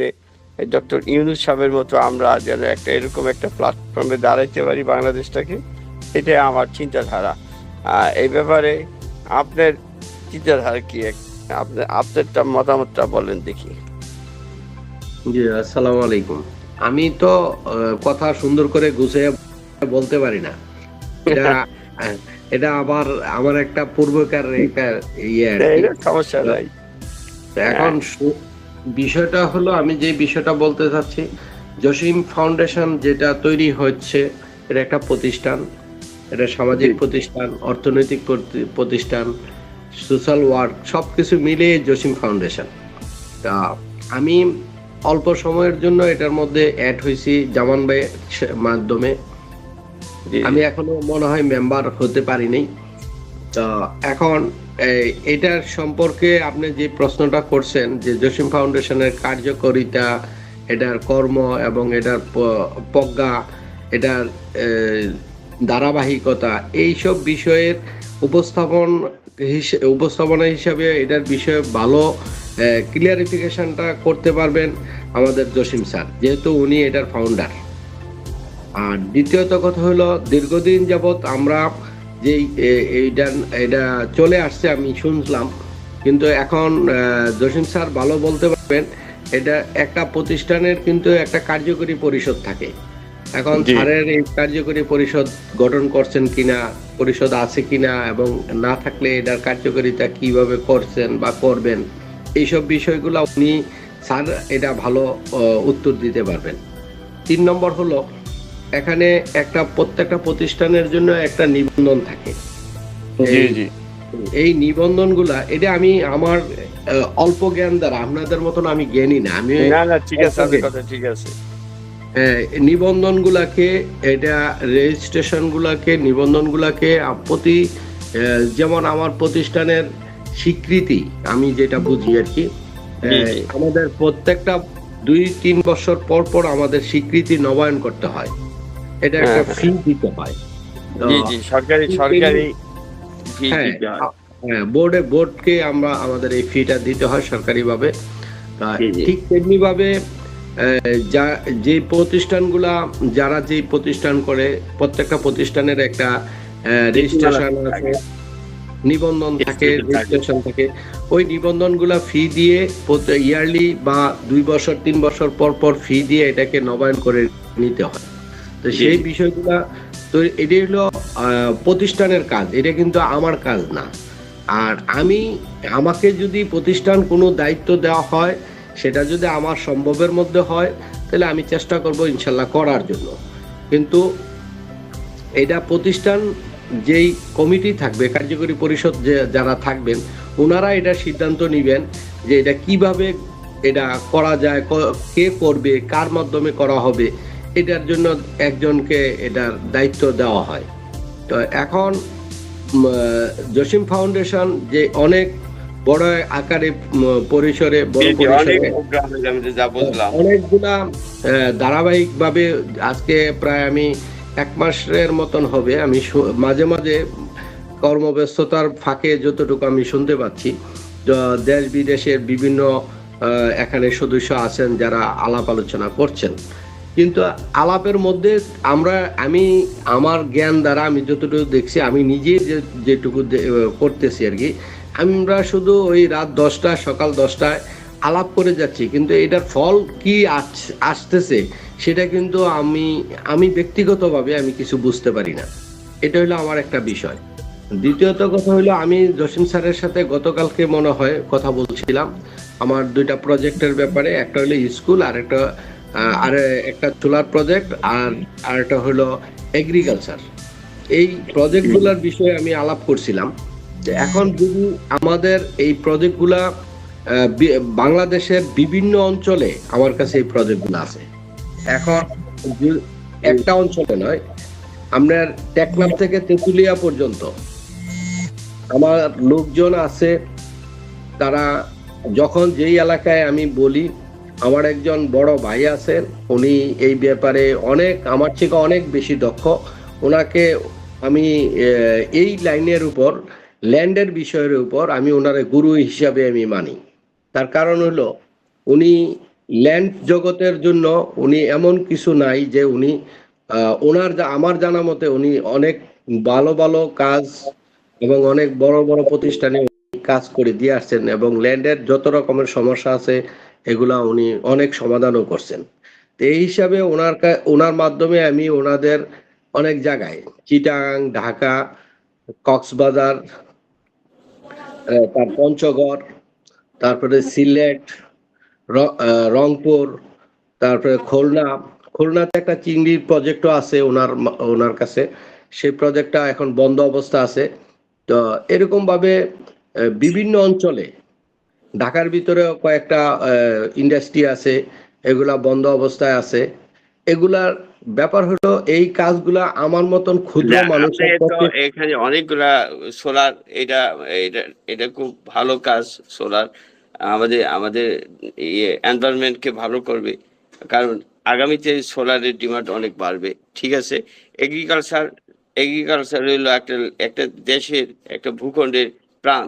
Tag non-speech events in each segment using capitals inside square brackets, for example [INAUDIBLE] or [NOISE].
সামনে ডক্টর ইউনুস সাহেবের মতো আমরা যেন একটা এরকম একটা প্ল্যাটফর্মে দাঁড়াইতে পারি বাংলাদেশটাকে এটাই আমার চিন্তাধারা। এই ব্যাপারে আপনার চিন্তাধারা কি? আপনার আপনারটা মতামতটা বলেন দেখি। জি আসসালামু আলাইকুম। আমি তো কথা সুন্দর করে গুছিয়ে বলতে পারি না। এটা [LAUGHS] আবার আমার একটা পূর্বকার একটা ইয়ে সমস্যা নাই। এখন সু- বিষয়টা হলো আমি যে বিষয়টা বলতে চাচ্ছি জসিম ফাউন্ডেশন যেটা তৈরি হচ্ছে এটা একটা প্রতিষ্ঠান। এটা সামাজিক প্রতিষ্ঠান অর্থনৈতিক প্রতিষ্ঠান সোশ্যাল ওয়ার্ক সবকিছু মিলিয়ে জসিম ফাউন্ডেশন। তা আমি অল্প সময়ের জন্য এটার মধ্যে অ্যাড হয়েছি জামান ভাইয়ের মাধ্যমে। আমি এখনও মনে হয় মেম্বার হতে পারিনি। এখন এটার সম্পর্কে আপনি যে প্রশ্নটা করছেন, যে জসিম ফাউন্ডেশনের কার্যকারিতা, এটার কর্ম এবং এটার প্রজ্ঞা, এটার ধারাবাহিকতা, এইসব বিষয়ের উপস্থাপন উপস্থাপনা হিসাবে এটার বিষয়ে ভালো ক্লিয়ারিফিকেশনটা করতে পারবেন আমাদের জসিম স্যার, যেহেতু উনি এটার ফাউন্ডার আর দ্বিতীয়ত কথা হলো, দীর্ঘদিন যাবৎ আমরা এ- এইটা এটা চলে আসছে আমি শুনলাম। কিন্তু এখন জসিম স্যার ভালো বলতে পারবেন এটা একটা প্রতিষ্ঠানের কিন্তু একটা কার্যকরী পরিষদ থাকে। এখন স্যারের এই কার্যকরী পরিষদ গঠন করছেন কিনা পরিষদ আছে কিনা এবং না থাকলে এটার কার্যকারিতা কীভাবে করছেন বা করবেন এইসব বিষয়গুলো উনি স্যার এটা ভালো উত্তর দিতে পারবেন। তিন নম্বর হলো এখানে একটা প্রত্যেকটা প্রতিষ্ঠানের জন্য একটা নিবন্ধন থাকে। জি এই- জি। এই নিবন্ধনগুলা এটা আমি আমার অল্প জ্ঞান দ্বারা আপনাদের মতন আমি জ্ঞানী না আমি না না ঠিক আছে ঠিক আছে। নিবন্ধন গুলাকে এটা রেজিস্ট্রেশন গুলাকে নিবন্ধন গুলাকে প্রতি যেমন আমার প্রতিষ্ঠানের স্বীকৃতি আমি যেটা বুঝি আর কি আমাদের প্রত্যেকটা দুই তিন বছর পর পর আমাদের স্বীকৃতি নবায়ন করতে হয়। এটা একটা হ্যাঁ, ফি দিতে হয় জি জি সরকারি সরকারি জি হ্যাঁ, দিতে হয়। হ্যাঁ বোর্ডে বোর্ডকে আমরা আমাদের এই ফিটা দিতে হয় সরকারিভাবে। ঠিক যা যে প্রতিষ্ঠানগুলা যারা যে প্রতিষ্ঠান করে প্রত্যেকটা প্রতিষ্ঠানের একটা রেজিস্ট্রেশন আছে নিবন্ধন থাকে থাকে। রেজিস্ট্রেশন থাকে ওই নিবন্ধনগুলা ফি দিয়ে ইয়ারলি বা দুই বছর তিন বছর পর পর ফি দিয়ে এটাকে নবায়ন করে নিতে হয় তো সেই বিষয়গুলা তো এটাই হলো প্রতিষ্ঠানের কাজ। এটা কিন্তু আমার কাজ না। আর আমি আমাকে যদি প্রতিষ্ঠান কোনো দায়িত্ব দেওয়া হয় সেটা যদি আমার সম্ভবের মধ্যে হয় তাহলে আমি চেষ্টা করব ইনশাল্লাহ করার জন্য। কিন্তু এটা প্রতিষ্ঠান যেই কমিটি থাকবে কার্যকরী পরিষদ যে যারা থাকবেন ওনারা এটা সিদ্ধান্ত নেবেন যে এটা কীভাবে এটা করা যায় কে করবে কার মাধ্যমে করা হবে এটার জন্য একজনকে এটার দায়িত্ব দেওয়া হয়। তো এখন জসিম ফাউন্ডেশন যে অনেক বড় আকারে পরিসরে বড় জি, জি, অনেক পরিসরে প্রোগ্রাম আমি যা বুঝলাম অনেকগুলা ধারাবাহিক ভাবে আজকে প্রায় আমি এক মাসের মতন হবে আমি মাঝে মাঝে কর্মব্যস্ততার ফাঁকে যতটুকু আমি শুনতে পাচ্ছি দেশ বিদেশের বিভিন্ন আহ, এখানে সদস্য আছেন যারা আলাপ আলোচনা করছেন। কিন্তু আলাপের মধ্যে আমরা, আমি, আমার জ্ঞান দ্বারা আমি যতটুকু দেখছি, আমি নিজে যে, যেটুকু করতেছি আর কি, আমরা শুধু ওই রাত দশটা, সকাল দশটায় আলাপ করে যাচ্ছি। কিন্তু এটার ফল কি আস- আসতেছে, সেটা কিন্তু আমি আমি ব্যক্তিগতভাবে আমি কিছু বুঝতে পারি না। এটা হলো আমার একটা বিষয়। দ্বিতীয়ত কথা হলো, আমি জসিম স্যারের সাথে গতকালকে মনে হয় কথা বলছিলাম, আমার দুইটা প্রজেক্টের ব্যাপারে, একটা হলো স্কুল আর একটা আর একটা সোলার প্রজেক্ট আর আর একটা হলো এগ্রিকালচার এই প্রজেক্টগুলোর বিষয়ে আমি আলাপ করছিলাম। যে এখন যদি আমাদের এই প্রজেক্টগুলা বাংলাদেশের বিভিন্ন অঞ্চলে আমার কাছে এই প্রজেক্টগুলো আছে। এখন একটা অঞ্চলে নয় আপনার টেকনাফ থেকে তেঁতুলিয়া পর্যন্ত আমার লোকজন আছে, তারা যখন যেই এলাকায় আমি বলি আমার একজন বড় ভাই আছেন, উনি এই ব্যাপারে অনেক, আমার থেকে অনেক বেশি দক্ষ। ওনাকে আমি এই লাইনের উপর, ল্যান্ডের বিষয়ের উপর আমি ওনারে গুরু হিসাবে আমি মানি। তার কারণ হলো, উনি ল্যান্ড জগতের জন্য উনি এমন কিছু নাই যে উনি ওনার আমার জানা মতে উনি অনেক ভালো ভালো কাজ এবং অনেক বড় বড় প্রতিষ্ঠানে কাজ করে দিয়ে আসছেন এবং ল্যান্ডের যত রকমের সমস্যা আছে এগুলা উনি অনেক সমাধানও করছেন। তো এই হিসাবে ওনার ওনার মাধ্যমে আমি ওনাদের অনেক জায়গায়, চিটাং, ঢাকা, কক্সবাজার তার পঞ্চগড়, তারপরে সিলেট রংপুর, তারপরে খুলনা, খুলনাতে একটা চিংড়ির প্রজেক্টও আছে ওনার ওনার কাছে। সেই প্রজেক্টটা এখন বন্ধ অবস্থা আছে। তো এরকম ভাবে বিভিন্ন অঞ্চলে ঢাকার ভিতরেও কয়েকটা ইন্ডাস্ট্রি আছে এগুলা বন্ধ অবস্থায় আছে। এগুলার ব্যাপার হলো এই কাজগুলা আমার মতন ক্ষুদ্র পক্ষে এখানে অনেকগুলা সোলার এটা এটা এটা খুব ভালো কাজ সোলার আমাদের আমাদের ইয়ে এনভায়রনমেন্টকে ভালো করবে। কারণ আগামীতে সোলারের ডিমান্ড অনেক বাড়বে ঠিক আছে? এগ্রিকালচার এগ্রিকালচার হলো একটা একটা দেশের একটা ভূখণ্ডের প্রাণ।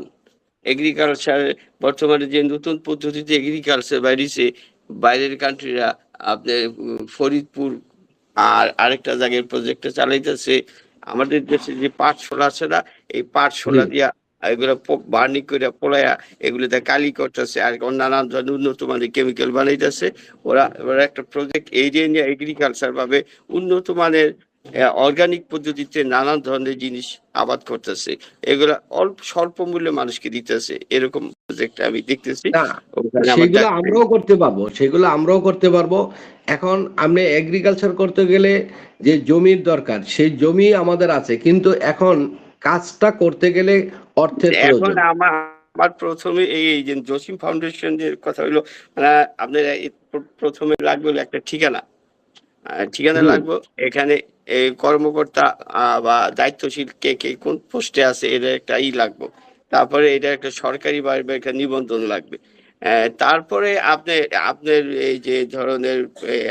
এগ্রিকালচার বর্তমানে যে নতুন পদ্ধতিতে এগ্রিকালচার বাইরেছে বাইরের কান্ট্রিরা আপনার ফরিদপুর আর আরেকটা জায়গায় প্রজেক্টটা চালাইতেছে আমাদের দেশে যে পাট শোলা আছে না এই পাট হুম। দিয়া এগুলো বার্নি করে পোলায়া এগুলোতে কালি করতেছে আর নানান ধরনের উন্নত মানের কেমিক্যাল বানাইতেছে ওরা ওরা একটা প্রজেক্ট এরিয়া নিয়ে এগ্রিকালচার ভাবে উন্নত মানের অর্গানিক পদ্ধতিতে নানান ধরনের জিনিস আবাদ করতেছে। এগুলা অল্প স্বল্প মূল্যে মানুষকে দিতেছে। এরকম প্রজেক্ট আমি দেখতেছি। আমার সেগুলো আমরাও করতে পারব সেগুলো আমরাও করতে পারব। এখন আপনি এগ্রিকালচার করতে গেলে যে জমির দরকার সেই জমি আমাদের আছে। কিন্তু এখন কাজটা করতে গেলে অর্থের এখন প্রয়োজন। আমার আমার প্রথমে এই যে জসিম ফাউন্ডেশন যে কথা হইল মানে আপনার প্রথমে লাগবে হলো একটা ঠিকানা। ঠিকানা। লাগবে। এখানে এই কর্মকর্তা বা দায়িত্বশীল কে কে কোন পোস্টে আছে এটা একটা ই লাগবে। তারপরে এটা একটা সরকারি বা একটা নিবন্ধন লাগবে। তারপরে আপনি আপনার এই যে ধরনের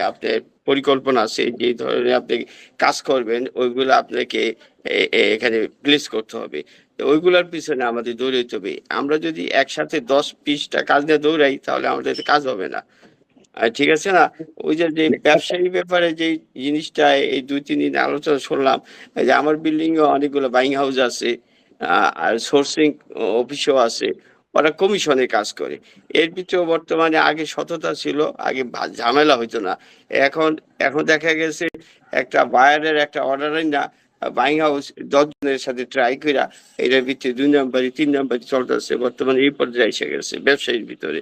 আপনার পরিকল্পনা আছে যে ধরনের আপনি কাজ করবেন ওইগুলো আপনাকে এখানে প্লেস করতে হবে। ওইগুলোর পিছনে আমাদের দৌড়াইতে হবে। আমরা যদি একসাথে দশ বিশটা কাজ নিয়ে দৌড়াই তাহলে আমাদের কাজ হবে না। ঠিক আছে না? ওই যে ব্যবসায়ী ব্যাপারে যে জিনিসটা, এই দুই, তিন দিন আলোচনা শুনলাম যে আমার বিল্ডিং এ অনেকগুলো বাইং হাউস আছে আর সোর্সিং অফিসও আছে, ওরা কমিশনে কাজ করে। এর ভিতরেও বর্তমানে আগে সততা ছিল, আগে ঝামেলা হইতো না। এখন এখন দেখা গেছে, একটা বায়ারের একটা অর্ডারই না বাইং হাউস দশ জনের সাথে ট্রাই কইরা, এটার ভিতরে দুই নাম্বারই তিন নাম্বারই চলতেছে, বর্তমানে এই পর্যায়ে এসে গেছে, ব্যবসায়ীর ভিতরে।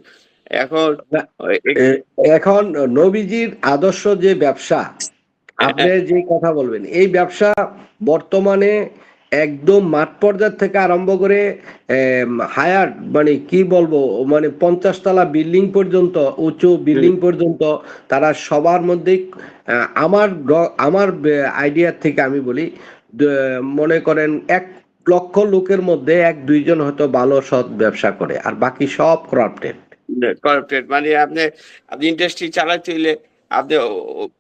এখন এখন নবীজির আদর্শ যে ব্যবসা আপনি যে কথা বলবেন এই ব্যবসা বর্তমানে একদম মাঠ পর্যায় থেকে আরম্ভ করে হায়ার মানে কি বলব মানে পঞ্চাশ তলা বিল্ডিং পর্যন্ত উঁচু বিল্ডিং পর্যন্ত তারা সবার মধ্যে আমার আমার আইডিয়া থেকে আমি বলি মনে করেন এক লক্ষ লোকের মধ্যে এক দুইজন হয়তো ভালো সৎ ব্যবসা করে আর বাকি সব করাপ্টেড কর্পোরেট মানে আপনি আপনি ইন্ডাস্ট্রি চালাতে হইলে আপনি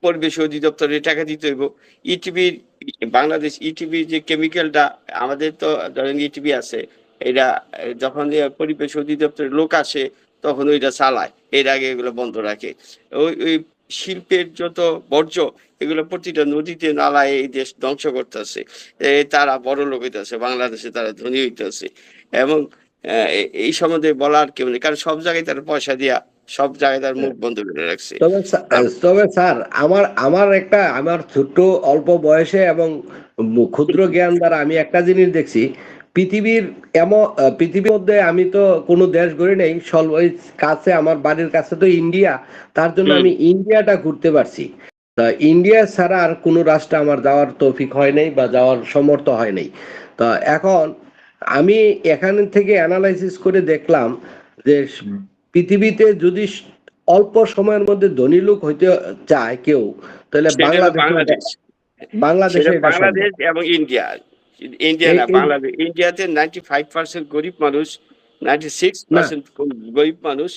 পরিবেশ অধিদপ্তরে টাকা দিতে হইব। ইটিভির বাংলাদেশ ইটিভির যে কেমিক্যালটা আমাদের তো ধরেন ইটিভি আছে, এটা যখন পরিবেশ অধিদপ্তরের লোক আসে, তখন ওইটা চালায়, এর আগে এগুলো বন্ধ রাখে। ওই ওই শিল্পের যত বর্জ্য, এগুলো প্রতিটা নদীতে, নালায় এই দেশ ধ্বংস করতেছে। তারা বড় লোক হইতেছে, বাংলাদেশে তারা ধনী হইতেছে। এবং এই সম্বন্ধে বলার কেউ নেই কারণ সব জায়গায় তার পয়সা দিয়া সব জায়গায় তার মুখ বন্ধ করে রাখছে। তবে স্যার- আমার আমার একটা আমার ছোট্ট অল্প বয়সে এবং ক্ষুদ্র জ্ঞান দ্বারা আমি একটা জিনিস দেখছি পৃথিবীর এমন পৃথিবীর মধ্যে আমি তো কোনো দেশ ঘুরে নেই সল ওই কাছে আমার বাড়ির কাছে তো ইন্ডিয়া তার জন্য আমি ইন্ডিয়াটা ঘুরতে পারছি। তা ইন্ডিয়া ছাড়া আর কোনো রাষ্ট্রে আমার যাওয়ার তৌফিক হয় নাই বা যাওয়ার সমর্থ হয় নাই। তা এখন আমি এখান থেকে অ্যানালাইসিস করে দেখলাম যে পৃথিবীতে যদি অল্প সময়ের মধ্যে ধনী লোক হইতে চায় কেউ তাহলে বাংলাদেশ। বাংলাদেশ বাংলাদেশে এবং ইন্ডিয়া। ইন্ডিয়া না বাংলাদেশ ইন্ডিয়াতে নাইনটি ফাইভ পার্সেন্ট গরিব মানুষ নাইনটি সিক্স পার্সেন্ট গরিব মানুষ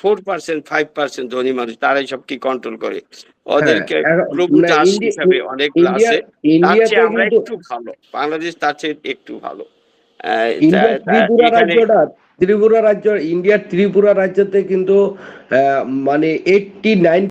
ফোর পার্সেন্ট ফাইভ পার্সেন্ট ধনী মানুষ তারাই সব কি কন্ট্রোল করে? ওদেরকে হ্যাঁ, হিসাবে অনেক আমরা একটু ভালো। বাংলাদেশ তার চেয়ে একটু ভালো। ত্রিপুরা রাজ্যটা ত্রিপুরা রাজ্য ইন্ডিয়ার ত্রিপুরা রাজ্যতে কিন্তু আহ, মানে এইটটি নাইন